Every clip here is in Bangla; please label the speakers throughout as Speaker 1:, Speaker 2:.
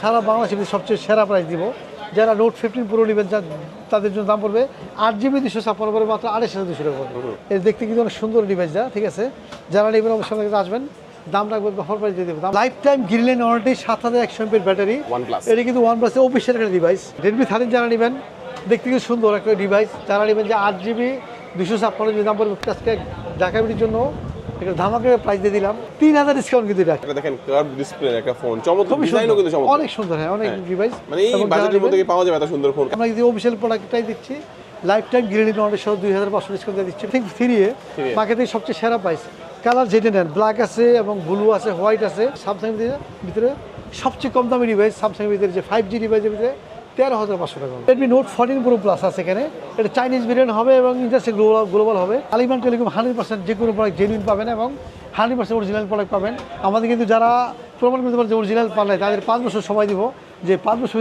Speaker 1: সারা বাংলাদেশে সবচেয়ে সেরা প্রাইস দিব। যারা নোট ফিফটিন পুরো নেবেন যা তাদের জন্য দাম পড়বে আট জিবি দুশো ছাপ্পান্ন পড়বে মাত্র আড়াইশ হাজার দুশো টাকা পড়বে। এর দেখতে কিন্তু অনেক সুন্দর ডিভাইসটা ঠিক আছে? যারা নেবেন অবশ্যই আমাদের কাছে আসবেন। দাম রাখবেন অফার প্রাইস দিয়ে দেবো লাইফ টাইম গ্রিলেন ওয়ারেন্টি সাত হাজার একশো এমপির ব্যাটারি। এটা কিন্তু ওয়ান প্লাসের অফিসিয়াল একটা ডিভাইস রেডমি থার্টিন যারা নেবেন দেখতে কিন্তু সুন্দর একটা ডিভাইস যারা নেবেন যে আট জিবি দুশো ছাপ্পান্ন জিবি দাম পড়বে আজকে ঢাকা জন্য। একটা ধামাকে প্রাইস দিয়ে দিলাম। তিন হাজার ডিসকাউন্ট কিন্তু এটা।
Speaker 2: দেখেন কার্ভ ডিসপ্লে একটা ফোন চমৎকার ডিজাইনও কিন্তু চমৎকার।
Speaker 1: অনেক সুন্দর হ্যাঁ অনেক ডিভাইস
Speaker 2: মানে এই বাজেটের মধ্যে পাওয়া যাবে এত সুন্দর ফোন
Speaker 1: আমরা যদি অফিসিয়াল প্রোডাক্টটাই দিচ্ছি লাইফ টাইম গ্রিলিন অনেক সহ দুই হাজার পাঁচশো ডিসকাউন্ট দিয়ে দিচ্ছি। ঠিক থ্রি এ। মার্কেটে সবচেয়ে সেরা প্রাইস কালার যেটা নেন ব্ল্যাক আছে এবং ব্লু আছে হোয়াইট আছে। স্যামসাং ভিতরে সবচেয়ে কম দামি ডিভাইস স্যামসাং ভিতরে যে ফাইভ জি ডিভাইসের ভিতরে তেরো হাজার পাঁচশো টাকা। Redmi note fourteen pro plus আছে এখানে। এটা চাইনিজ ভেরিয়েন্ট হবে এবং ইন্ডাস্ট্রি গ্লোবাল গ্লোবাল হবে। আলিমান টেলিকম হান্ড্রেড পার্সেন্ট যে কোনো প্রোডাক্ট জেনুইন পাবেন এবং হান্ড্রেড পার্সেন্ট অরিজিনাল প্রোডাক্ট পাবেন। আমাদের কিন্তু যারা প্রমাণ করতে পারে যে অরিজিনাল পারলে তাদের পাঁচ বছর সময় দিব। যে পাঁচ বছর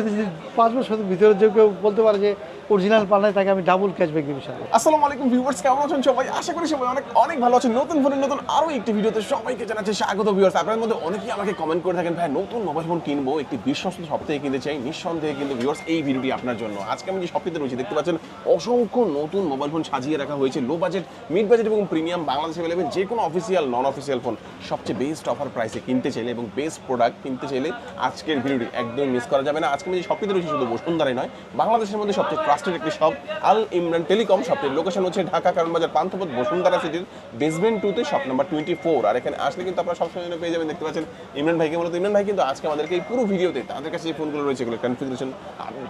Speaker 1: পাঁচ বছর ভিতরে যে কেউ বলতে পারে যে অরিজিনাল পারলে তাকে আমি ডাবল ক্যাশব্যাক দিব ইনশাআল্লাহ।
Speaker 2: আসসালামু আলাইকুম ভিউয়ার্স, কেমন আছেন সবাই? আশা করি সবাই অনেক অনেক ভালো আছেন। নতুন ফোনের নতুন আরও একটি ভিডিওতে সবাইকে জানাচ্ছি স্বাগত ভিউয়ার্স। আপনাদের মধ্যে অনেকেই আমাকে কমেন্ট করে থাকেন, ভাই, নতুন মোবাইল ফোন কিনবো, একটি বিশ্বস্ত শপ থেকে কিনতে চাই। নিঃসন্দেহে কিন্তু ভিউয়ার্স, এই ভিডিওটি আপনার জন্য। আজকে আমি যে শপটিতে রয়েছি, দেখতে পাচ্ছেন, অসংখ্য নতুন মোবাইল ফোন সাজিয়ে রাখা হয়েছে। লো বাজেট মিড বাজেট এবং প্রিমিয়াম বাংলাদেশে অ্যাভেলেবেল যে কোনো অফিসিয়াল নন অফিসিয়াল ফোন সবচেয়ে বেস্ট অফার প্রাইসে কিনতে চাইলে এবং বেস্ট প্রোডাক্ট কিনতে চাইলে আজকের ভিডিওটি একদম মিস করা যাবে না। আজকে আমি যে শপটিতে রয়েছি, শুধু বসুন্ধরাই নয়, বাংলাদেশের মধ্যে সবচেয়ে ট্রাস্টেড একটি শপ আল ইমরান টেলিকম শপটির লোকেশন হচ্ছে ঢাকা কারণ বাজার পান্থপথ বসুন্ধরা সিটির বেসমেন্ট টুতে শপ নাম্বার টোয়েন্টি ফোর আর এখানে আসলে কিন্তু আপনারা সবসময় পেয়ে যাবেন, দেখতে পাচ্ছেন। ইমরান ভাইকে মূলত ইমরান ভাই কিন্তু আজকে আমাদেরকে এই পুরো ভিডিওতে তাদের কাছে যে ফোনগুলো রয়েছে, এগুলো কনফিগারেশন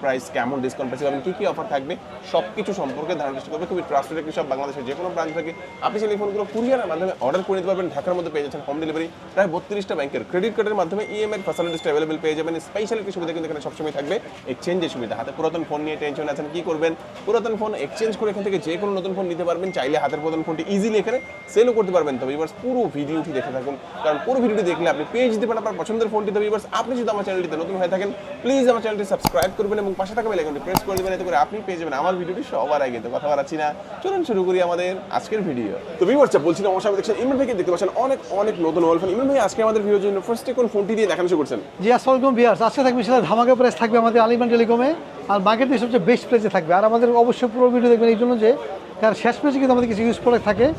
Speaker 2: প্রাইস কেমন ডিসকাউন্ট প্রাইস পাবেন কী কী অফার থাকবে সব কিছু সম্পর্কে ধারণা চেষ্টা করবে। খুবই ট্রাস্টেড একটি সব বাংলাদেশের যে কোনো ব্রাঞ্চ থেকে। আপনি এই ফোনগুলো কুরিয়ারের মাধ্যমে অর্ডার করে নিতে পারবেন। ঢাকার মধ্যে পেয়ে যাচ্ছেন হোম ডেলিভারি প্রায় বত্রিশটা ব্যাংকের ক্রেডিট কার্ডের মাধ্যমে ইএমআই ফ্যাসিলিটিসটা অ্যাভেলেবল পেয়ে যাবেন। স্পেশাল একটি সুবিধা কিন্তু এখানে সবসময় থাকবে। এক্সচেঞ্জের সুবিধা। হাতে পুরাতন ফোন নিয়ে টেনশন আছেন কি করবেন? পুরাতন ফোন এক্সচেঞ্জ করে এখান থেকে যে কোনো নতুন ফোন নিতে পারবেন। চাইলে হাতের পুরাতন ফোনটি ইজিলি এখানে সেলও করতে পারবেন। তবে এবার পুরো ভিডিওটি দেখে থাকুন। কারণ পুরো ভিডিওটি দেখলে আপনি পেয়ে যেতে পারেন আপনার পছন্দের ফোনটি তবে এবার আপনি যদি আমার চ্যানেলটিতে নতুন হয়ে থাকেন প্লিজ আমার চ্যানেলটি সাবস্ক্রাইব করবেন এবং পাশে থাকা বেল আইকনটি প্রেস করে দেবেন। এতে করে আপনি পেয়ে যাবেন আমার ভিডিওটি সবার আগে। তো কথা বাড়াচ্ছি না। চলুন শুরু করি আমাদের আজকের ভিডিও তো ভিউয়ার্স বলছিলাম আমার সামনে দেখছেন। ইমরান ভাইকে দেখতে পাচ্ছেন অনেক অনেক নতুন মোবাইল ফোন ইমরান ভাই, আজকে আমাদের ভিডিওর জন্য ফার্স্টে কোন ফোনটি দিয়ে দেখানো শুরু করছেন?
Speaker 1: জি আসসালামাইকুম বিয়ার্স আজকে থাকবে সেটা ধামাকা প্রাইস থাকবে আমাদের আলিমান টেলিকমে আর মার্কেটে সবচেয়ে বেস্ট প্রাইসে থাকবে। আর আমাদের অবশ্যই পুরো ভিডিও দেখবেন এই জন্য যে, কারণ শেষ প্রাইসে কিন্তু আমাদের কিছু ইউজ প্রোডাক্ট থাকে।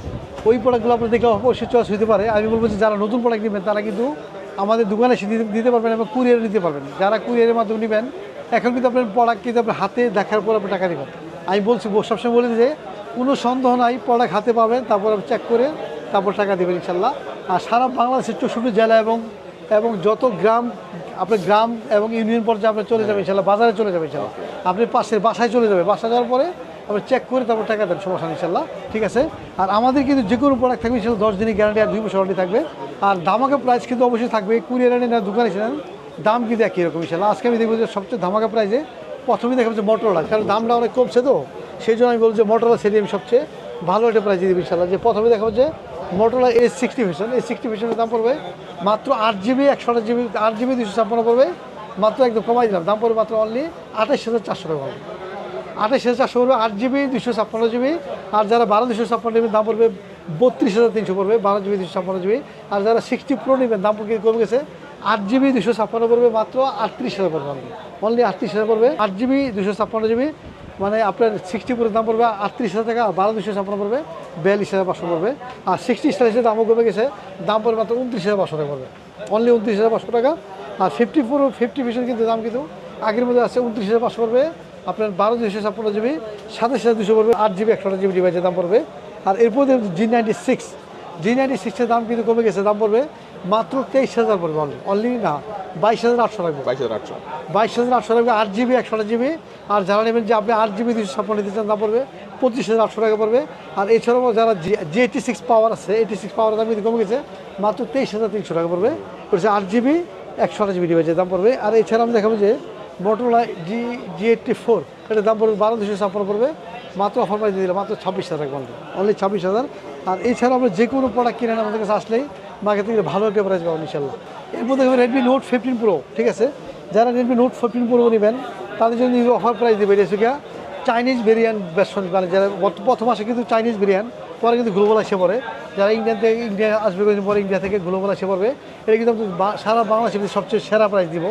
Speaker 1: ওই প্রোডাক্টগুলো আপনার দেখলে অবশ্যই চয়েস হতে পারে। আমি বলব যে, যারা নতুন প্রোডাক্ট নেবেন, তারা কিন্তু আমাদের দোকানে এসে দিতে- পারবেন এবং কুরিয়ারে দিতে পারবেন। যারা কুরিয়ারের মাধ্যমে নেবেন, এখন কিন্তু আপনার প্রোডাক্ট কিন্তু আপনার হাতে দেখার পর আপনি টাকা দেবেন আমি বলছি সবসময় বলি যে, কোনো সন্দেহ নাই প্রোডাক্ট হাতে পাবেন, তারপর আপনি চেক করে তারপর টাকা দেবেন ইনশাল্লাহ। আর সারা বাংলাদেশের চৌষট্টি জেলা এবং এবং যত গ্রাম আপনার গ্রাম এবং ইউনিয়ন পর্যায়ে আপনি চলে যাবেন, ইনশাল্লাহ বাজারে চলে যাবেন, ইনশাল্লাহ। আপনি পাশের বাসায় চলে যাবে বাসায় যাওয়ার পরে আপনি চেক করে তারপর টাকা দেন, সমস্যা ইনশাল্লাহ। ঠিক আছে? আর আমাদের কিন্তু যে কোনো প্রোডাক্ট থাকবে সেটা দশ দিনের গ্যারান্টি আর দুই বছর ওয়ারেন্টি থাকবে। আর ধামাকা প্রাইস কিন্তু অবশ্যই থাকবে। কুরিয়ার আনি না দোকানে ছিলেন দাম কিন্তু একই রকম, ইনশাল্লাহ। আজকে আমি দেখব যে সবচেয়ে ধামাকা প্রাইসে প্রথমেই দেখাবো যে মোটরলা কারণ দামটা অনেক কমছে তো। সেই জন্য আমি বলব যে মোটরলা সেটি আমি সবচেয়ে ভালো একটা প্রাইস দিয়ে দেবো, ইনশাল্লাহ। যে প্রথমে দেখাবো যে Motorola S sixty version S sixty ভেশনের দাম পড়বে মাত্র আট জিবি একশো আট জিবি আট জিবি দুশো ছাপ্পান্ন পড়বে, মাত্র একদম কমাই দিলাম। দাম পড়বে মাত্র অনলি আঠাশ হাজার চারশো টাকা পড়বে। আঠাশ হাজার চারশো পড়বে, আট জিবি দুশো ছাপ্পান্ন জিবি আর যারা বারো দুশো ছাপ্পান্ন জিবি দাম পড়বে বত্রিশ হাজার তিনশো পড়বে, বারো জিবি দুশো ছাপ্পান্ন জিবি আর যারা সিক্সটি প্রো নেবেন, দাম কমে গেছে, আট জিবি দুশো ছাপ্পান্ন পড়বে, মাত্র আটত্রিশ হাজার পড়বে। অনলি অনলি আটত্রিশ হাজার পড়বে, আট জিবি দুশো ছাপ্পান্ন জিবি মানে আপনার সিক্সটি প্রোর দাম পড়বে, আটত্রিশ হাজার টাকা, বারো দুশো ছাপ্পান্ন পড়বে, বিয়াল্লিশ হাজার পাঁচশো পড়বে। আর সিক্সটি স্টাইলের দামও কমে গেছে, দাম পড়বে মাত্র উনত্রিশ হাজার পাঁচশো টাকা পড়বে। অনলি উনত্রিশ হাজার পাঁচশো টাকা। আর ফিফটি ফোর ফিফটি ভিশন কিন্তু দাম কিন্তু আগের মধ্যে আছে উনত্রিশ হাজার পাঁচশো পড়বে, আপনার বারো দুশো ছাপ্পান্ন জিবি সাতাশ হাজার দুশো পড়বে, আট জিবি একশো জিবি ডিভাইসের দাম পড়বে। আর এরপর G ninety six G ninety সিক্সের দাম কিন্তু কমে গেছে দাম পড়বে মাত্র তেইশ হাজার পড়বে অনলি অনলি না বাইশ হাজার আটশো রাখবে
Speaker 2: বাইশ হাজার আটশো।
Speaker 1: বাইশ হাজার আটশো টাকা আট জিবি একশো জিবি আর যারা নেবেন যে আপনি আট জিবি দুশো ছাপ্পান্ন দিতে চান দাম পড়বে পঁচিশ হাজার আটশো টাকা পড়বে। আর এছাড়াও যারা জি এইটি সিক্স পাওয়ার আছে এইটি সিক্স পাওয়ারের দাম কিন্তু কমে গেছে মাত্র তেইশ হাজার তিনশো টাকা পড়বে। হচ্ছে আট জিবি একশো আট জিবি ডিভাইসের দাম পড়বে। আর এছাড়া আমি দেখাবো যে Motorola G G eighty four এটার দাম পড়বে বারো দুশো ছাপ্পান্ন পড়বে। মাত্র অফার প্রাইস দিয়ে দিলাম মাত্র ছাব্বিশ হাজার বলতে অনলি ছাব্বিশ হাজার আর এছাড়া আমরা যে কোনো প্রোডাক্ট কিনেন আমাদের কাছে আসলেই মার্কেট থেকে ভালো একটা প্রাইস পাবেন ইনশাল্লাহ এরপর দেখবেন রেডমি নোট ফিফটিন প্রো ঠিক আছে? যারা রেডমি নোট ফিফটিন প্রো নেবেন, তাদের জন্য অফার প্রাইস দেবে, এটা চাইনিজ ভেরিয়ান্ট ভার্সন মানে যারা প্রথম আসে কিন্তু চাইনিজ ভেরিয়ান্ট পরে কিন্তু গ্লোবাল এসে পড়ে। যারা ইন্ডিয়ান থেকে ইন্ডিয়া আসবে, পরে ইন্ডিয়া থেকে গ্লোবাল এসে পড়বে। এটা কিন্তু সারা বাংলাদেশে সবচেয়ে সেরা প্রাইস দিব।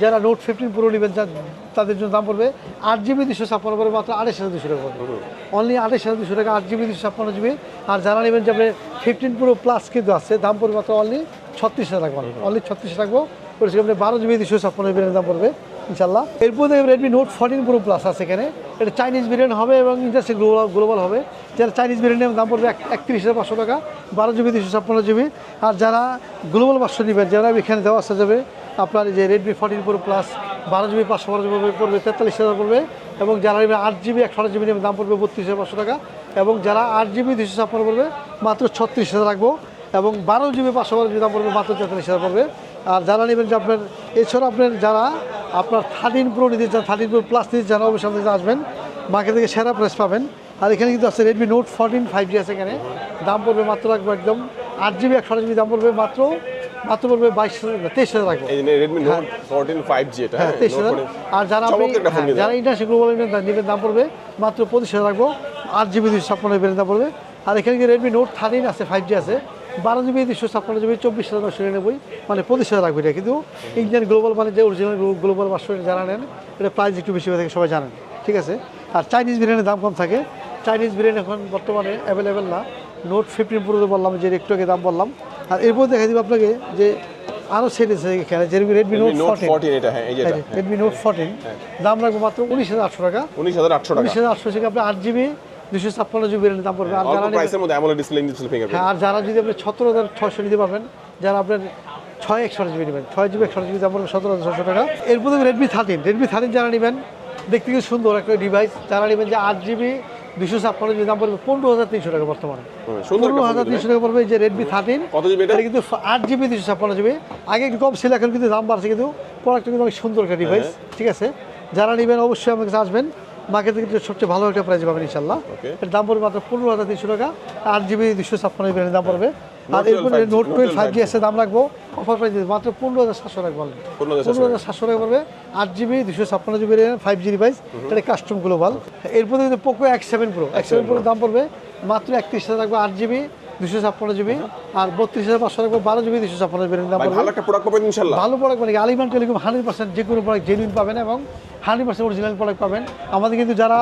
Speaker 1: যারা নোট ফিফটিন প্রো নেবেন যা- তাদের জন্য দাম পড়বে আট জিবি দুশো ছাপ্পান্ন পড়বে মাত্র আড়াইশ হাজার দুশো টাকা পড়বে। অনলি আড়াইশ হাজার দুশো টাকা আট জিবি দুশো ছাপ্পান্ন জিবি আর যারা নেবেন যাবে ফিফটিন প্রো প্লাস কিন্তু আছে দাম পড়বে মাত্র অনলি ছত্রিশ হাজার রাখব অনলি ছত্রিশ রাখব ওটা সেখানে বারো জিবি দুশো ছাপ্পান্ন জিবির দাম পড়বে ইনশাল্লাহ এরপর দেখবেন Redmi note fourteen pro plus আছে এখানে। এটা চাইনিজ ভেরিয়েন্ট হবে এবং ইন্ডাস্ট্রি গ্লোবাল গ্লোবাল হবে। যারা চাইনিজ ভেরিয়েন্টের দাম পড়বে এক- একত্রিশ হাজার পাঁচশো টাকা বারো জিবি দুশো ছাপ্পান্ন জিবি আর যারা গ্লোবাল পাঁচশো নেবেন যারা এখানে দেওয়া আসা যাবে আপনার যে রেডমি ফোরটিন প্রো প্লাস বারো জিবি পাঁচশো বারো জিবি পড়বে, তেতাল্লিশ হাজার পড়বে, এবং যারা নেবে আট জিবি একশো আট জিবি নেবে, দাম পড়বে বত্রিশ হাজার পাঁচশো টাকা, এবং যারা আট জিবি দুশো ছাপ্পান্ন পড়বে, মাত্র ছত্রিশ হাজার রাখব, এবং বারো জিবি পাঁচশো বারো জিবি দাম পড়বে, মাত্র তেতাল্লিশ হাজার পড়বে। আর যারা নেবেন যে আপনার এছাড়া আপনার যারা আপনার থার্টিন প্রো নিতে চান থার্টিন প্রো প্লাস নিতে চান, অবশ্যই আমাদের আসবেন মার্কেট থেকে সেরা প্রাইস পাবেন। আর এখানে কিন্তু আছে Redmi note fourteen five G আছে এখানে, দাম পড়বে মাত্র রাখব একদম, আট জিবি একশো জিবি দাম পড়বে মাত্র মাত্র পড়বে বাইশ হাজার তেইশ হাজার রাখব
Speaker 2: Redmi note fourteen five G এটা
Speaker 1: হ্যাঁ তেইশ হাজার। আর যারা আপনি হ্যাঁ, যারা ইন্টারন্যাশনাল গ্লোবাল নেবেন দাম পড়বে মাত্র পঁচিশ হাজার রাখব আট জিবি দুশো ছাপ্পান্ন জিবি দাম পড়বে। আর এখানে কি রেডমি নোট থার্টিন আছে ফাইভ জি আছে বারো জিবি দুশো ছাপ্পান্ন জিবি চব্বিশ হাজার নশো নিরানব্বই মানে পঁচিশ হাজার রাখবে এটা কিন্তু। ইন্ডিয়ান গ্লোবাল মানে যে অরিজিনাল গ্লোবাল পাঁচশো যারা নেন এটা প্রাইস একটু বেশি হয়ে থাকে সবাই জানেন ঠিক আছে? আর চাইনিজ বিরিয়ানির দাম কম থাকে। চাইনিজ বিরিয়ানি এখন বর্তমানে অ্যাভেলেবেল না। নোট ফিফটিন প্রো বললাম যে একটু আগে দাম বললাম। আর এরপর দেখা দিব আপনাকে যে আরও সেট আছে এখানে যেরকম রেডমি নোট ফোরটিন
Speaker 2: এটা হ্যাঁ
Speaker 1: রেডমি নোট ফোরটিন দাম রাখব মাত্র উনিশ হাজার আটশো টাকা।
Speaker 2: উনিশ হাজার আটশো টাকা।
Speaker 1: উনিশ হাজার আটশো থেকে আপনি আট জিবি দুশো ছাপ্পান্ন জিবি দাম পড়বে। আর যারা
Speaker 2: প্রাইসের মধ্যে অ্যামোলেড ডিসপ্লে ডিসপ্লে ফিঙ্গারপ্রিন্ট
Speaker 1: আর যারা যদি আপনি সতেরো হাজার ছয়শো নিতে পারবেন যারা আপনার ছয় একশো জিবি নেবেন। ছয় জিবি একশো জিবি দাম পড়বে সতেরো হাজার ছশো টাকা। এরপর রেডমি থার্টিন রেডমি থার্টিন যারা নেবেন দেখতে কিন্তু সুন্দর একটা ডিভাইস যারা নেবেন যে আট জিবি দুশো ছাপ্পান্ন দাম পড়বে পনেরো হাজার তিনশো টাকা বর্তমানে।
Speaker 2: একটা
Speaker 1: পনেরো হাজার তিনশো টাকা পড়বে যে রেডমি থার্টিন
Speaker 2: এটা?
Speaker 1: কিন্তু আট জিবি দুশো ছাপ্পান্ন জিবি আগে একটু কম ছিল এখন কিন্তু দাম বাড়ছে কিন্তু প্রোডাক্টটা কিন্তু অনেক সুন্দর একটা ডিভাইস
Speaker 2: হ্যাঁ।
Speaker 1: ঠিক আছে? যারা নেবেন অবশ্যই আমার কাছে আসবেন। মার্কেট থেকে কিন্তু সবচেয়ে ভালো একটা প্রাইস পাবেন ইনশাল্লাহ এর দাম পড়বে মাত্র পনেরো হাজার তিনশো টাকা আট জিবি দুশো ছাপ্পান্ন জিবি দাম পড়বে। আর
Speaker 2: Note 12
Speaker 1: এরপরে নোট টুয়েলভ ফাইভ জি এসে দাম রাখব। অফার প্রাইস মাত্র পনেরো হাজার সাতশো only।
Speaker 2: 15,700
Speaker 1: পনেরো হাজার সাতশো টাকা। পড়বে আট জিবি দুশো ছাপ্পান্ন জিবি ফাইভ জি ডিভাইস এটা কাস্টম গ্লোবাল এরপরে কিন্তু Poco X seven pro X seven প্রোর দাম পড়বে মাত্র একত্রিশ হাজার রাখব আট জিবি দুশো ছাপ্পান্ন জিবি আর বত্রিশ হাজার পাঁচশো রাখব বারো জিবি দুশো ছাপ্পান্ন জিবি দাম
Speaker 2: ভালো একটা প্রোডাক্ট পাবেন ইনশাল্লাহ।
Speaker 1: ভালো প্রোডাক্ট মানে আলিমান টেলিকম হান্ড্রেড পার্সেন্ট যে কোনো প্রোডাক্ট জেনুইন পাবেন এবং হান্ড্রেড পার্সেন্ট অরিজিনাল প্রোডাক্ট পাবেন। আমাদের কিন্তু যারা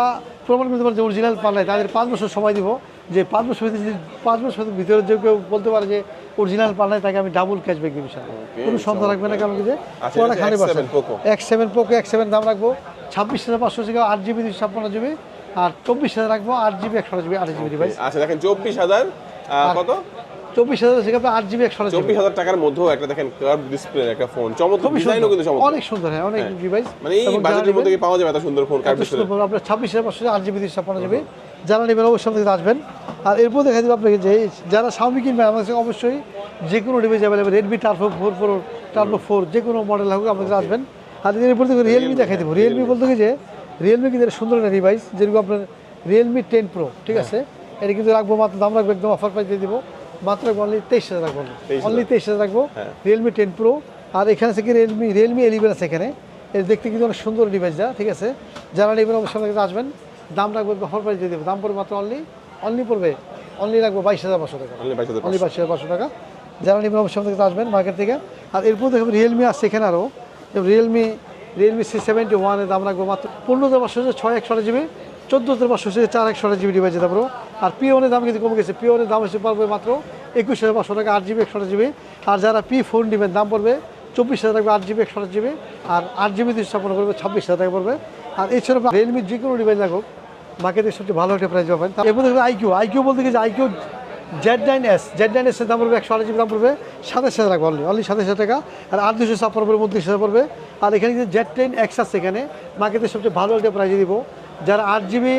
Speaker 1: প্রমাণ করতে পারে যে অরিজিনাল পারলে তাদের পাঁচ বছর সময় দিব। যে পাঁচ বছর ভিতরে যদি পাঁচ বছর ভিতরে যে কেউ বলতে পারে যে অরিজিনাল পারলে তাকে আমি ডাবল ক্যাশব্যাক দিব স্যার। কোনো সন্দেহ রাখবে না কারণ কি যে
Speaker 2: আচ্ছা,
Speaker 1: হান্ড্রেড
Speaker 2: হচ্ছে
Speaker 1: পার্সেন্ট
Speaker 2: X7
Speaker 1: সেভেন পোকো এক সেভেন দাম রাখব। ছাব্বিশ হাজার পাঁচশো থেকে আট জিবি দুশো ছাপ্পান্ন জিবি আর চব্বিশ হাজার রাখব আট জিবি একশো জিবি আট জিবি ডিভাইস
Speaker 2: আচ্ছা দেখেন চব্বিশ হাজার কত?
Speaker 1: চব্বিশ হাজার আপনি আট জিবি একশো
Speaker 2: চব্বিশ হাজার টাকার মধ্যেও একটা দেখেন কার্ভ ডিসপ্লে একটা ফোন চমৎকার ডিজাইনও কিন্তু চমৎকার।
Speaker 1: অনেক সুন্দর হ্যাঁ অনেক ডিভাইস
Speaker 2: মানে এই বাজেটের মধ্যে পাওয়া যাবে এত সুন্দর ফোন কার্ভ ডিসপ্লে
Speaker 1: আপনার ছাব্বিশ হাজার পাঁচশো আট জিবি ছাপ্পান্ন জিবি যারা নেবেন অবশ্যই আমাদের আসবেন। আর এরপর দেখা যাবে আপনাকে যে যারা সাউমি কিনবেন আমাদের অবশ্যই যে কোনো device available Redmi turbo four four turbo four যে কোনো মডেল হোক আমাদের আসবেন। আর এরপর থেকে রিয়েলমি দেখাই দেবো। রিয়েলমি বলতে যে রিয়েলমি কিন্তু সুন্দর একটা ডিভাইস যেরকম আপনার রিয়েলমি টেন প্রো ঠিক আছে? এটা কিন্তু রাখব মাত্র দাম রাখব একদম অফার প্রাইস দিয়ে দেবো। মাত্র রাখব অনলি তেইশ হাজার রাখব। অনলি তেইশ হাজার রাখব। রিয়েলমি টেন প্রো আর এখানে থেকে রিয়েলমি রিয়েলমি এলিভেন আছে এখানে। এর দেখতে কিন্তু অনেক সুন্দর ডিভাইসটা ঠিক আছে? যারা নেবেন অবশ্যই আসবেন। দাম রাখব অফার প্রাইস দিয়ে দেবো। দাম পড়বে মাত্র অনলি অনলি পড়বে অনলি রাখব বাইশ হাজার পাঁচশো টাকা।
Speaker 2: অনলি বাইশ হাজার
Speaker 1: পাঁচশো। টাকা। যারা নেবেন অবশ্যই কাছে আসবেন মার্কেট থেকে। আর এরপর দেখবেন রিয়েলমি আসছে এখানে আরও রিয়েলমি রিয়েলমি সি সেভেন্টি ওয়ানের দাম রাখব মাত্র পনেরো হাজার পাঁচশো ছয় একশো জিবি চোদ্দ হাজার পাঁচশো থেকে চার একশো জিবি ডিভাইস পারব আর পি ওয়ানের দাম কিন্তু কমে গেছে। পি ওয়ানের দাম হচ্ছে পড়বে মাত্র একুশ হাজার পাঁচশো টাকা আট জিবি একশো জিবি আর যারা পি ফোন নেবেন দাম পড়বে চব্বিশ হাজার টাকা আট জিবি একশো জিবি আর আট জিবি দুশো স্থাপন করবে ছাব্বিশ হাজার টাকা পড়বে। আর এছাড়া রিয়েলমির যে কোনো ডিভাইস লাগুক মার্কেটে সবচেয়ে ভালো একটা প্রাইস পাবেন। এরপর দেখবেন আইকিউ আইকিউ বলতে গেছে iQOO Z nine S Z nine এসের দাম পড়বে একশো জিবি দাম পড়বে, সাতাশ হাজার টাকা অনলি অনলি সাতাশ টাকা। আর আট দুশো ছাপ্পান্ন পড়বে, উনত্রিশ হাজার পড়বে। আর এখানে কিন্তু জেড টেন এক্স আছে এখানে, মার্কেটে সবচেয়ে ভালো একটা প্রাইস দিব। যারা আট জিবি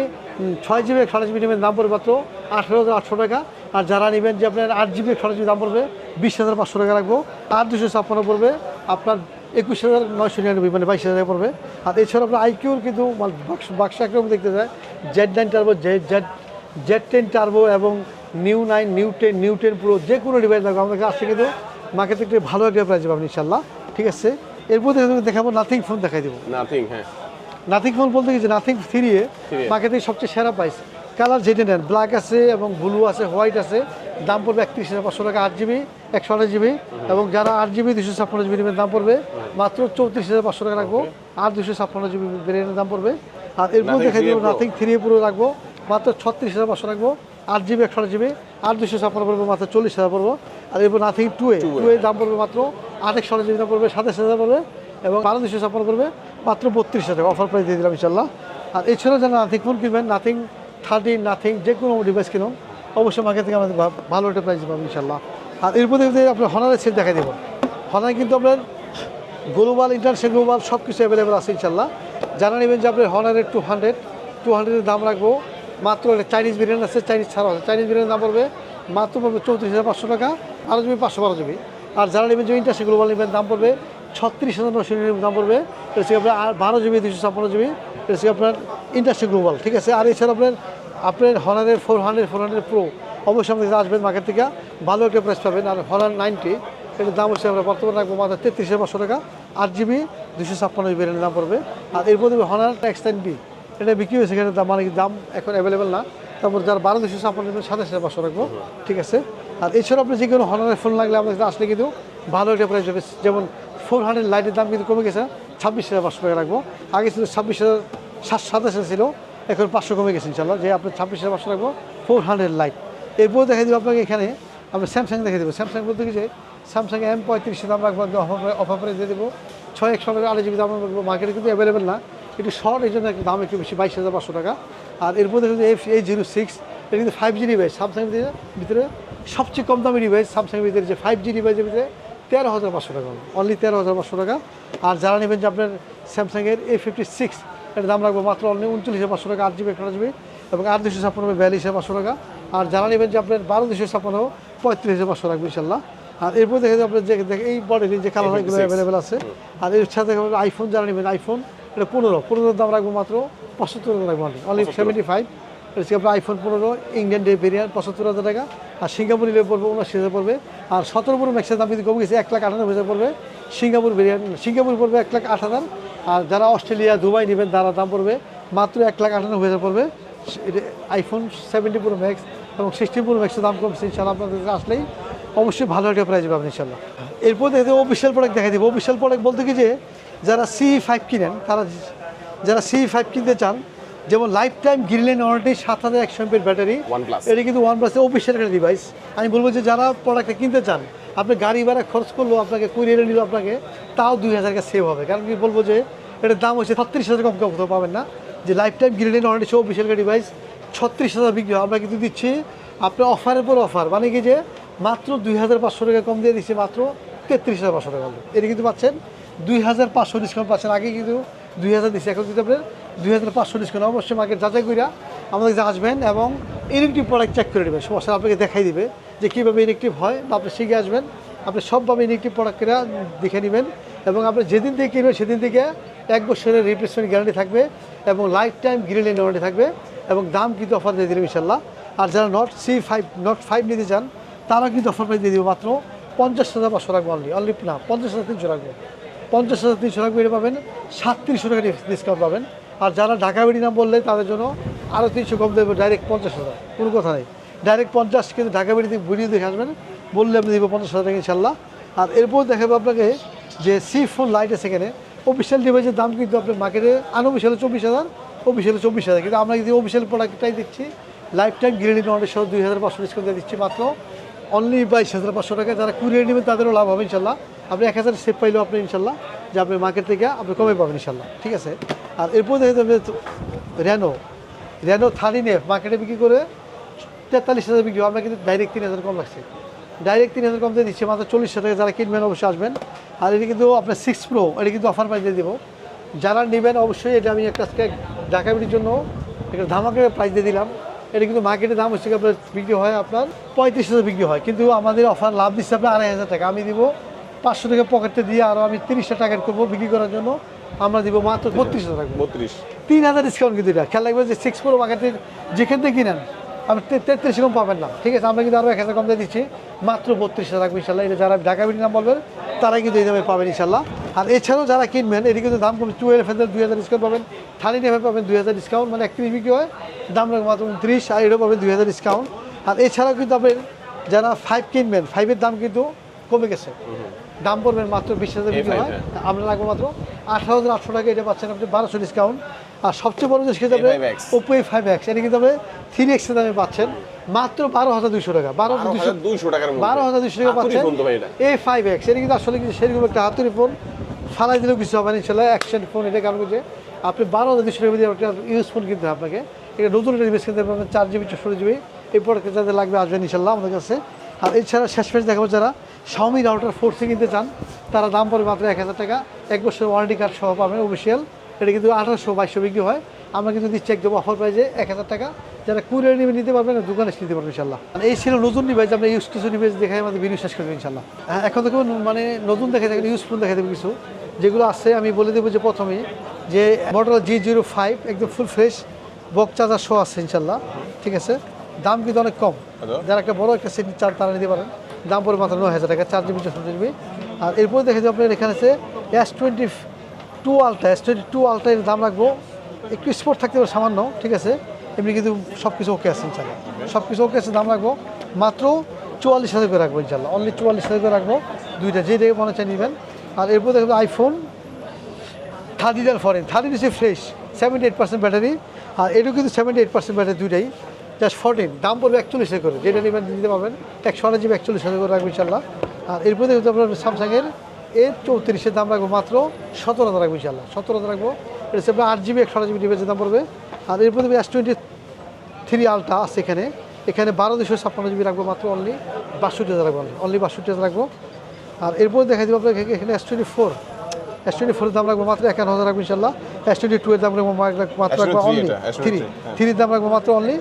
Speaker 1: ছয় জিবি একশো জিবি নেবেন দাম পড়বে মাত্র আঠেরো হাজার আটশো টাকা। আর যারা নেবেন যে আপনার আট জিবি একশো জিবি দাম পড়বে, বিশ হাজার পাঁচশো টাকা রাখব। আট দুশো ছাপ্পান্ন পড়বে, আপনার একুশ হাজার নয়শো নিরানব্বই মানে বাইশ হাজার পড়বে। আর এছাড়া আপনার আইকিউর কিন্তু বাক্স একরকম দেখতে যায়। Z nine turbo Z Z Z ten turbo এবং new nine new ten new ten pro যে কোনো ডিভাইস লাগবে আমাদের কাছে কিন্তু মার্কেটে একটু ভালো একটা প্রাইস পাবেন ইনশাল্লাহ ঠিক আছে? এরপর দেখে- দেখাবো নাথিং ফোন দেখাই দেবো।
Speaker 2: নাথিং হ্যাঁ।
Speaker 1: নাথিং ফোন বলতে গেছে নাথিং থ্রি এ। মার্কেটে সবচেয়ে সেরা প্রাইস কালার যেটা নেন ব্ল্যাক আছে এবং ব্লু আছে হোয়াইট আছে দাম পড়বে একত্রিশ হাজার পাঁচশো টাকা আট জিবি একশো আঠাশ জিবি এবং যারা আট জিবি দুশো ছাপ্পান্ন জিবি নেবেন দাম পড়বে মাত্র চৌত্রিশ হাজার পাঁচশো টাকা রাখব। আর দুশো ছাপ্পান্ন জিবি ভেরিয়েন্টের দাম পড়বে। আর এরপর দেখে
Speaker 2: 3A
Speaker 1: দেবো নাথিং থ্রি পুরো রাখব। মাত্র ছত্রিশ হাজার পাঁচশো রাখব। আট জিবি একশো আঠাশ জিবি আর দুশো ছাপ্পান্ন পড়বে মাত্র চল্লিশ হাজার পড়ব। আর এরপর নাথিং টু এ। টু এর দাম পড়বে মাত্র আট একশো আঠাশ জিবি দাম পড়বে সাতাশ হাজার পড়বে এবং বারো দুশো ছাপ্পান্ন পড়বে মাত্র বত্রিশ হাজার অফার প্রাইস দিয়ে দিলাম ইনশাল্লাহ আর এছাড়াও যারা নাথিং ফোন কিনবেন নাথিং থার্টিন নাথিং, যে কোনো ডিভাইস কিনুন, অবশ্যই মার্কেট থেকে আমাদের ভালো একটা প্রাইস পাবেন ইনশাল্লাহ আর এরপর আপনার হনারের সেট দেখাই দেবো। হনার কিন্তু আপনার গ্লোবাল ইন্টারন্যাশনাল গ্লোবাল সব কিছু অ্যাভেলেবেল আছে ইনশাল্লাহ জানা নেবেন যে আপনার হনারের টু হান্ড্রেড টু হান্ড্রেডের দাম রাখব, মাত্র একটা চাইনিজ বিরিয়ানি আছে চাইনিজ ছাড়া আছে। চাইনিজ বিরিয়ানির দাম পড়বে মাত্র পড়বে চৌত্রিশ হাজার পাঁচশো টাকা বারো জিবি পাঁচশো বারো জিবি আর যারা নেবেন যে ইন্টারন্যাশনাল গ্লোবাল নেবেন, দাম পড়বে ছত্রিশ হাজার নশো দাম পড়বে আপনার বারো জিবি দুশো ছাপ্পান্ন জিবি এটা আপনার ইন্টারন্যাশনাল গ্লোবাল ঠিক আছে? আর এছাড়া আপনার আপনার হনারের four hundred four hundred pro অবশ্যই কাছে আসবেন মার্কেট থেকে। ভালো একটা প্রাইস পাবেন। আর হনার নাইনটি এটার দাম হচ্ছে আমরা বর্তমানে রাখব মাত্র তেত্রিশ পাঁচশো টাকা। আট জিবি দুশো ছাপ্পান্ন জিবি এর দাম পড়বে। আর এরপর দেবে হনার এক্স টেন বি এটা বিক্রি হয়েছে এখানে দাম মানে দাম এখন অ্যাভেলেবেল না। তারপর যারা বারো দুশো ছাপ্পান্ন সাতাশ হাজার পাঁচশো রাখব, ঠিক আছে? আর এছাড়া আপনি যে কোনো হনারের ফোন লাগলে আমাদের আসলে কিন্তু ভালো একটা প্রাইস যেমন ফোর হান্ড্রেড লাইটের দাম কিন্তু কমে গেছে। ছাব্বিশ হাজার পাঁচশো টাকা রাখব। আগে ছিল ছাব্বিশ হাজার সাত সাতাশ ছিল, এখন পাঁচশো কমে গেছে ইনশাল্লাহ। যে আপনি ছাব্বিশ হাজার পাঁচশো রাখব ফোর হান্ড্রেড লাইট এরপর দেখে দেবো আপনাকে এখানে আমরা স্যামসাং দেখে দেবো। স্যামসাং বলতে কি যে স্যামসাং এম পঁয়ত্রিশে দাম রাখব, একদম অফার প্রাইস দিয়ে দেবো। ছয় একশো টাকা আড়াই জিবি দাম রাখব মার্কেটে কিন্তু অ্যাভেলেবেল না। একটু শর্ট এই জন্য দাম একটু বেশি, বাইশ হাজার পাঁচশো টাকা। আর এরপর দেখে এফ এইট জিরো সিক্স এটা কিন্তু ফাইভ জি ডিভাইস স্যামসাংয়ের ভিতরে সবচেয়ে কম দামি ডিভাইস স্যামসাংয়ের ভিতরে যে ফাইভ জি ডিভাইসের ভিতরে তেরো হাজার পাঁচশো টাকা অনলি তেরো হাজার পাঁচশো টাকা। আর যারা নেবেন যে আপনার স্যামসাংয়ের এ ফিফটি সিক্স এটার দাম রাখব মাত্র অনলি উনচল্লিশ হাজার পাঁচশো টাকা আট জিবি একশো জিবি এবং আট দুশো ছাপ্পান্ন হবে বিয়াল্লিশ হাজার পাঁচশো টাকা। আর যারা নেবেন যে আপনার বারো দুশো ছাপ্পান্ন পঁয়ত্রিশ হাজার পাঁচশো রাখব ইনশাল্লাহ। আর এরপর দেখে আপনার যে দেখে এই বডির যে কালারগুলো অ্যাভেলেবেল আছে। আর এর সাথে আইফোন যারা নেবেন আইফোন এটা পনেরো। পনেরোর দাম রাখব মাত্র পঁচাত্তর রাখব অনলি সেভেন্টি ফাইভ হচ্ছে আপনার আইফোন পনেরো ইন্ডিয়ান ডে ভেরিয়ান্ট পঁচাত্তর হাজার টাকা। আর সিঙ্গাপুর নিলে পড়বে উনআশি হাজার পড়বে। আর সতেরো পুরো ম্যাক্সের দাম কিন্তু কমে গেছে, এক লাখ আটানব্বই হাজার পড়বে। সিঙ্গাপুর ভেরিয়ান্ট সিঙ্গাপুর পড়বে এক লাখ আট হাজার। আর যারা অস্ট্রেলিয়া, দুবাই নেবেন, তারা দাম পড়বে মাত্র এক লাখ আটানব্বই হাজার পড়বে। আইফোন সেভেন্টি প্রো ম্যাক্স এবং সিক্সটি প্রো ম্যাক্সের দাম কমছে ইনশাল্লাহ আপনাদের আসলেই অবশ্যই ভালো একটা প্রাইস পাবেন ইনশাল্লাহ এরপর দেখে দেবো অফিসিয়াল প্রোডাক্ট দেখা দেবো। অফিসিয়াল প্রোডাক্ট বলতে কি যে, যারা সি ফাইভ কিনেন, তারা যারা সি ফাইভ কিনতে চান যেমন লাইফ টাইম গ্রিলেন ওয়ারেন্টি সাত হাজার একশো এমপির ব্যাটারি। এটা কিন্তু ওয়ান প্লাসের অফিসিয়াল একটা ডিভাইস আমি বলব যে যারা প্রোডাক্টটা কিনতে চান আপনি গাড়ি ভাড়া খরচ করল আপনাকে কুড়িয়ে নিল আপনাকে তাও দুই হাজার টাকা সেভ হবে। কারণ কি বলব যে এটার দাম হচ্ছে ছত্রিশ হাজার কম কম কোথাও পাবেন না। যে লাইফ টাইম গ্রিলেন ওয়ারেন্টি সব অফিসিয়াল একটা ডিভাইস ছত্রিশ হাজার বিক্রি হয়। আমরা কিন্তু দিচ্ছি আপনার অফারের পর অফার মানে কি যে মাত্র দুই হাজার পাঁচশো টাকা কম দিয়ে দিচ্ছে মাত্র তেত্রিশ হাজার পাঁচশো টাকা। এটা কিন্তু পাচ্ছেন দুই হাজার পাঁচশো ডিসকাউন্ট পাচ্ছেন। আগে কিন্তু দুই হাজার দিচ্ছে। এখন কিন্তু আপনার দুই হাজার পাঁচশো ডিসকাউন্ট অবশ্যই মার্কেট যাচাই করিয়া আমাদের কাছে আসবেন এবং ইলেকট্রিক প্রোডাক্ট চেক করে নেবেন। সমস্যা আপনাকে দেখাই দিবে যে কীভাবে ইলেকট্রিক হয় বা আপনি শিখে আসবেন। আপনি সবভাবে ইলেকট্রিক প্রোডাক্টটা দেখে নেবেন এবং আপনি যেদিন থেকে কিনবেন সেদিন থেকে এক বছরের রিপ্লেসমেন্ট গ্যারান্টি থাকবে এবং লাইফ টাইম গ্রিলেন ওয়ারেন্টি থাকবে এবং দাম কিন্তু অফার দিয়ে দিলাম ইনশাল্লাহ আর যারা Nord C five Nord five নিতে চান তারা কিন্তু অফার দিয়ে দিব মাত্র পঞ্চাশ হাজার পাঁচশো রাখব অনলি অনলি না, পঞ্চাশ হাজার তিনশো রাখব পঞ্চাশ হাজার তিনশো টাকা এটা পাবেন, সাতত্রিশশো টাকা ডিসকাউন্ট পাবেন। আর যারা ঢাকা বেড়ি নাম বললে তাদের জন্য আরও তিনশো কম দেবো ডাইরেক্ট পঞ্চাশ হাজার। কোনো কথা নেই। ডাইরেক্ট পঞ্চাশ কিন্তু ঢাকা বেড়িতে ভিডিও দেখে আসবেন। বললে আপনি দিব পঞ্চাশ হাজার টাকা ইনশাল্লাহ আর এরপর দেখাবো আপনাকে যে সি ফোন লাইট আছে এখানে। অফিসিয়াল ডিভাইসের দাম কিন্তু আপনার মার্কেটে আনঅফিসিয়াল চব্বিশ হাজার অফিসিয়াল চব্বিশ হাজার। কিন্তু আমরা যদি অফিসিয়াল প্রোডাক্টটাই দিচ্ছি লাইফ টাইম গ্যারেন্টি ওয়ারেন্টি সহ দুই হাজার পাঁচশো ডিসকাউন্ট দিয়ে দিচ্ছি মাত্র। অনলি বাইশ হাজার পাঁচশো টাকা যারা কুরিয়ার নেবেন, তাদেরও লাভ হবে ইনশাল্লাহ আপনি এক হাজার সেভ পাইলেও আপনি ইনশাল্লাহ যে আপনি মার্কেট থেকে আপনি কমে পাবেন ইনশাল্লাহ, ঠিক আছে? আর এরপর দেখে যাবে র্যানো র্যানো থার্টিন নেফ মার্কেটে বিক্রি করে তেতাল্লিশ হাজার বিক্রি আমরা কিন্তু ডাইরেক্ট তিন হাজার কম লাগছে ডাইরেক্ট তিন হাজার কম দিয়ে দিচ্ছে, মাত্র চল্লিশ হাজার যারা কিনবেন অবশ্যই আসবেন। আর এটা কিন্তু আপনার সিক্স প্রো এটা কিন্তু অফার প্রাইস দিয়ে দেবো। যারা নেবেন অবশ্যই এটা আমি একটা বিড়ির জন্য একটা ধামাকে প্রাইস দিয়ে দিলাম। এটা কিন্তু মার্কেটের দাম হচ্ছে আপনার বিক্রি হয় আপনার পঁয়ত্রিশ হাজার বিক্রি হয়। কিন্তু আমাদের অফার লাভ দিচ্ছে আপনার আড়াই হাজার টাকা। আমি দিব পাঁচশো টাকা পকেটে দিয়ে আরও আমি তিরিশটা টার্গেট করব বিক্রি করার জন্য। আমরা দিব মাত্র বত্রিশ হাজার টাকা।
Speaker 2: বত্রিশ।
Speaker 1: তিন হাজার ডিসকাউন্ট কিন্তু এটা। খেয়াল রাখবেন যে সিক্স প্রো মার্কেটের যেখান থেকে কিনেন আপনি তেত্রিশ কম পাবেন না। ঠিক আছে আমরা কিন্তু আরও এক হাজার কম দিয়ে দিচ্ছি। মাত্র বত্রিশ হাজার রাখব ইনশাল্লাহ। এটা যারা ঢাকা বিড়ি নাম বলবেন তারাই কিন্তু এই দামে পাবেন ইনশাল্লাহ। আর এছাড়াও যারা কিনবেন এটি কিন্তু দাম কমে টুয়েলভ হাজার দুই হাজার ডিসকাউন্ট পাবেন। থার্টি এফে পাবেন দুই হাজার ডিসকাউন্ট মানে একত্রিশ বিক্রি হয় দাম রাখব মাত্র উনত্রিশ আর এটাও পাবেন দুই হাজার ডিসকাউন্ট আর এছাড়াও কিন্তু আপনার যারা ফাইভ কিনবেন ফাইভের দাম কিন্তু কমে গেছে। দাম পড়বেন মাত্র বিশ হাজার বিক্রি
Speaker 2: A5
Speaker 1: হয়। আমরা লাগবো মাত্র আঠারো হাজার আটশো টাকা। এটা পাচ্ছেন আপনি বারোশো ডিসকাউন্ট। আর সবচেয়ে বড় জিনিস কিন্তু আপনি ওপো এ ফাইভ এক্স এটা কিন্তু আপনি থ্রি এক্সের দামে পাচ্ছেন। মাত্র বারো হাজার দুশো টাকা। বারো হাজার দুশো
Speaker 2: মধ্যে।
Speaker 1: বারো হাজার দুশো টাকা পাচ্ছেন। এ ফাইভ এক্স এটা। কিন্তু আসলে কিন্তু সেরকম একটা হাতুড়ি ফোন ফালাই দিলেও কিছু হবে না ইনশাল্লাহ অ্যাকশন ফোন এটা কারণ যে আপনি বারো হাজার দুশো টাকা দিয়ে একটা ইউজ ফোন কিনতে হবে আপনাকে। এটা নতুন একটা ডিভাইস কিনতে পারবেন চার জিবি চৌষট্টি জিবি এই প্রোডাক্ট যাদের লাগবে আসবেন ইনশাল্লাহ আমাদের কাছে। আর এছাড়া শেষ পেজ দেখাবো যারা। শাওমি রাউটার ফোর সি কিনতে চান তারা দাম পড়ে মাত্র এক হাজার টাকা। এক বছর ওয়ারেন্টি কার্ড সহ পাবেন অফিসিয়াল এটা কিন্তু আঠারোশো বাইশশো বিক্রি হয়। আমরা কিন্তু দিচ্ছি একদম অফার প্রাইজে এক হাজার টাকা। যারা কুরিয়ার নিবে নিতে পারবেন দোকানে এসে নিতে পারবেন ইনশাল্লাহ। আর এই ছিল নতুন ডিভাইস আমরা ইউজ কিছু ডিভাইস দেখে আমাদের ভিডিও শেষ করব ইনশাল্লাহ। হ্যাঁ, এখন থেকে মানে নতুন দেখা যাবে ইউজফুল দেখা দেবে কিছু। যেগুলো আছে আমি বলে দেবো যে প্রথমেই যে মডেল জি জিরো ফাইভ একদম ফুল ফ্রেশ বক চার্জার শো আছে ইনশাল্লাহ। ঠিক আছে? দাম কিন্তু অনেক কম। যারা একটা বড় একটা সেট চার তারা নিতে পারেন। দাম পড়ে মাত্র নয় হাজার টাকা, চার জিবি চৌষট্টি জিবি আর এরপরে দেখে যাব আপনার এখানে আছে S twenty two ultra S twenty two ultra এর দাম রাখব। একটু স্পোর্ট থাকতে পারে, সামান্য, ঠিক আছে? এমনি কিন্তু সব কিছু ওকে আছে ইনশাল্লাহ সব কিছু ওকে আছে, দাম রাখব। মাত্র চুয়াল্লিশ হাজার করে রাখব ইনশাল্লাহ অনলি চুয়াল্লিশ হাজার করে রাখব। দুইটা যে দেখে মনে চাই নেবেন। আর এরপর দেখব আইফোন থার্টি আর ফরেন থার্টি হচ্ছে fresh seventy eight percent battery আর এটাও কিন্তু সেভেন্টি এইট পার্সেন্ট ব্যাটারি দুইটাই। জাস্ট ফোরটিন দাম পড়বে একচল্লিশ হাজার করে। যেটা নেবেন নিতে পারবেন। একশো আঠাশ জিবি একচল্লিশ হাজার করে রাখব ইনশাল্লাহ আর এরপরে দেখব আপনার স্যামসাংয়ের এর চৌত্রিশের দাম রাখব মাত্র সতেরো হাজার রাখব ইনশাল্লাহ সতেরো হাজার রাখব। এটা হচ্ছে আপনার আট জিবি একশো আঠাশ জিবি ডিভাইসের দাম পড়বে। আর এরপর দেখব এস টোয়েন্টি থ্রি আলটা আছে এখানে। এখানে বারো দুশো ছাপ্পান্ন জিবি রাখব মাত্র অনলি বাষট্টি হাজার রাখব। অনলি বাষট্টি হাজার রাখব। আর এরপর দেখা দেবো আপনাকে এখানে S twenty four S twenty ফোরের দাম রাখব মাত্র একান্ন হাজার রাখব ইনশাল্লাহ এস টোয়েন্টি টু এর দাম রাখব মাত্র রাখব অনলি থ্রি। থ্রির দাম রাখব মাত্র অনলি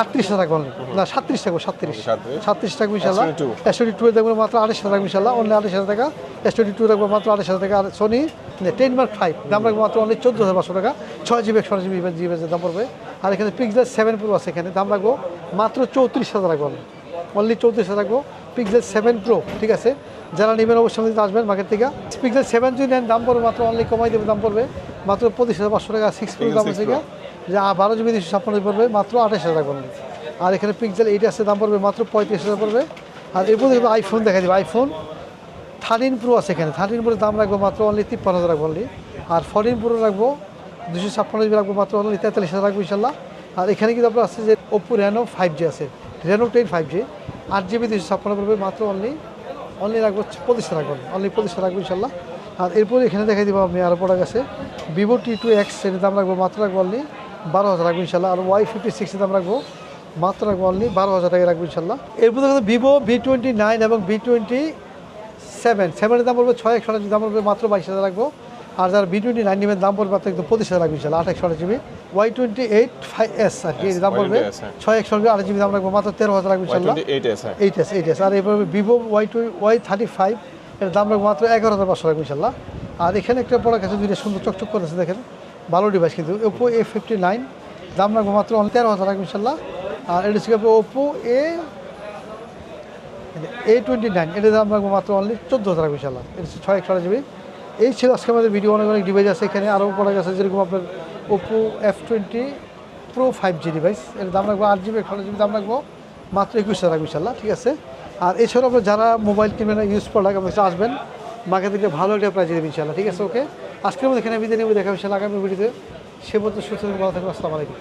Speaker 1: আটত্রিশ হাজার রাখব only। না সাতত্রিশ রাখব সাতত্রিশ। সাতত্রিশ রাখব ইনশাল্লাহ
Speaker 2: S22
Speaker 1: এস টোয়েন্টি টু এর মাত্র আড়াইশ রাখব ইনশাল্লাহ অনলি আড়াইশ হাজার টাকা। এস টোয়েন্টি টু রাখব মাত্র আড়াইশ হাজার টাকা। আর সোনি টেন মার্ক ফাইভ দাম রাখব মাত্র অনলি চোদ্দ হাজার পাঁচশো টাকা। ছয় জিবি একশো জিবি জিবি দাম পড়বে। আর এখানে পিক্সেল সেভেন প্রো আছে এখানে। দাম রাখব মাত্র চৌত্রিশ হাজার রাখব অনলি চৌত্রিশ হাজার রাখব। পিক্সেল সেভেন প্রো ঠিক আছে? যারা নেবেন অবশ্যই আমাদের আসবেন মার্কেট থেকে। পিক্সেল সেভেন যদি নেন দাম পড়বে মাত্র অনলি কমাই দেবে দাম পড়বে। মাত্র পঁচিশ হাজার পাঁচশো টাকা সিক্স প্রো দাম
Speaker 2: 6
Speaker 1: আছে। যা বারো জিবি দুশো ছাপ্পান্ন পড়বে, মাত্র আঠাশ হাজার টাকা। আর এখানে পিক্সেল এইট আছে, দাম পড়বে মাত্র পঁয়ত্রিশ হাজার পড়বে। আর এরপর দেখবে আইফোন দেখা দেবে আইফোন থার্টিন প্রো আছে এখানে। থার্টিন প্রোর দাম রাখব মাত্র অনলি তিপ্পান্ন হাজার রাখব অনলি আর ফোরটিন প্রো রাখব দুশো ছাপ্পান্ন জিবি রাখব মাত্র অনলি তেতাল্লিশ হাজার রাখব ইনশাল্লাহ। আর এখানে কিন্তু আপনার আছে যে ওপো রেনো ফাইভ জি আছে। রেনো টেন ফাইভ জি আট জিবি দুশো ছাপ্পান্ন পড়বে মাত্র অনলি অনলি রাখব পঁচিশ রাখব অনলি পঁচিশ রাখব ইনশাল্লাহ। আর এরপরে এখানে দেখাই দিব আপনি আরও প্রোডাক্ট আছে। ভিভো টি টু এক্সের দাম রাখব মাত্র রাখব অনলি বারো হাজার রাখব ইনশাল্লাহ। আর ওয়াই ফিফটি সিক্সের দাম রাখব। মাত্র রাখব অনলি বারো হাজার টাকা রাখব ইনশাল্লাহ। এরপরে দেখো ভিভো ভি টোয়েন্টি নাইন এবং ভি টোয়েন্টি সেভেন সেভেনের দাম পড়বে ছয় একশো দাম পড়বে মাত্র বাইশ হাজার রাখব। আর যারা বি টোয়েন্টি নাইন নিবেন দাম পড়বে একদম পঁচিশ হাজার রাখব ইনশাল্লাহ আট একশো GB Y twenty eight five S আর কি দাম পড়বে
Speaker 2: Y28S, হ্যাঁ।
Speaker 1: ছয় একশো আট জিবি দাম রাখব মাত্র তেরো হাজার রাখব ইনশাল্লাহ।
Speaker 2: Eight S
Speaker 1: eight S eight S আর এরপর Vivo Y two Y thirty five এর দাম রাখব মাত্র এগারো হাজার পাঁচশো রাখব ইনশাল্লাহ। আর এখানে একটা প্রোডাক্ট আছে দুইটা সুন্দর চকচক করেছে দেখেন। ভালো ডিভাইস কিন্তু। ওপো এ ফিফটি নাইন দাম রাখব মাত্র তেরো হাজার রাখব ইনশাল্লাহ। আর এটা হচ্ছে Oppo A A twenty nine এটার দাম রাখব মাত্র অনলি চোদ্দ হাজার রাখব ইনশাল্লাহ। এটা ছয় একশো জিবি এই ছিল আজকে আমাদের ভিডিও অনেক অনেক ডিভাইস আছে এখানে। আরও প্রোডাক্ট আছে যেরকম আপনার Oppo F twenty pro five G device এর দাম রাখব আট জিবি একশো জিবি দাম রাখব মাত্র একুশ হাজার রাখব ইনশাল্লাহ, ঠিক আছে? আর এছাড়াও আপনার যারা মোবাইল কিনবেন ইউজ প্রোডাক্ট আপনার আসবেন। মার্কেট থেকে ভালো একটা প্রাইজ দেবেন ইনশাল্লাহ, ঠিক আছে? ওকে আজকের মধ্যে এখানে বিদায় নেব। দেখা হচ্ছে আগামী ভিডিওতে। সে পর্যন্ত সুস্থ থাকবে আসসালামু আলাইকুম।